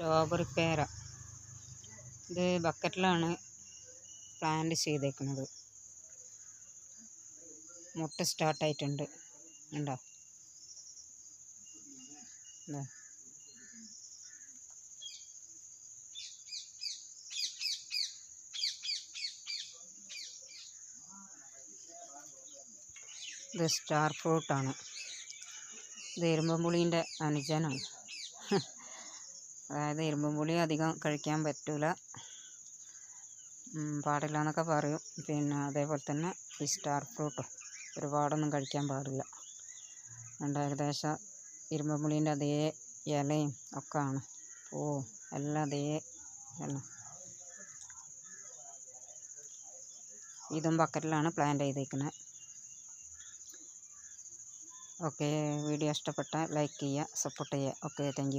Strawberry പേര. ഇത് ബക്കറ്റിലാണ് plant ചെയ്തേക്കുന്നത്. മുട്ട സ്റ്റാർട്ടായിട്ടുണ്ട് ഉണ്ടോ ഇതാ. സ്റ്റാർ ഫ്രൂട്ടാണ്. ഇത് എരുമ്പമ്പുളീന്റെ അനുജനാണ്. അതായത് ഇരുമ്പുപുളി അധികം കഴിക്കാൻ പറ്റില്ല പാടില്ല എന്നൊക്കെ പറയും. പിന്നെ അതേപോലെ തന്നെ ഈ സ്റ്റാർ ഫ്രൂട്ടും ഒരുപാടൊന്നും കഴിക്കാൻ പാടില്ല. അതുകൊണ്ട് ഏകദേശം ഇരുമ്പുപുളീന്റെ അതേ ഇലയും ഒക്കെ ആണ് പൂവും എല്ലാം അതേ എല്ലാം ഇതും ബക്കറ്റിലാണ് പ്ലാന്റ് ചെയ്തേക്കുന്നത് ഓക്കെ വീഡിയോ ഇഷ്ടപ്പെട്ടാൽ ലൈക്ക് ചെയ്യുക സപ്പോർട്ട് ചെയ്യുക. Okay thank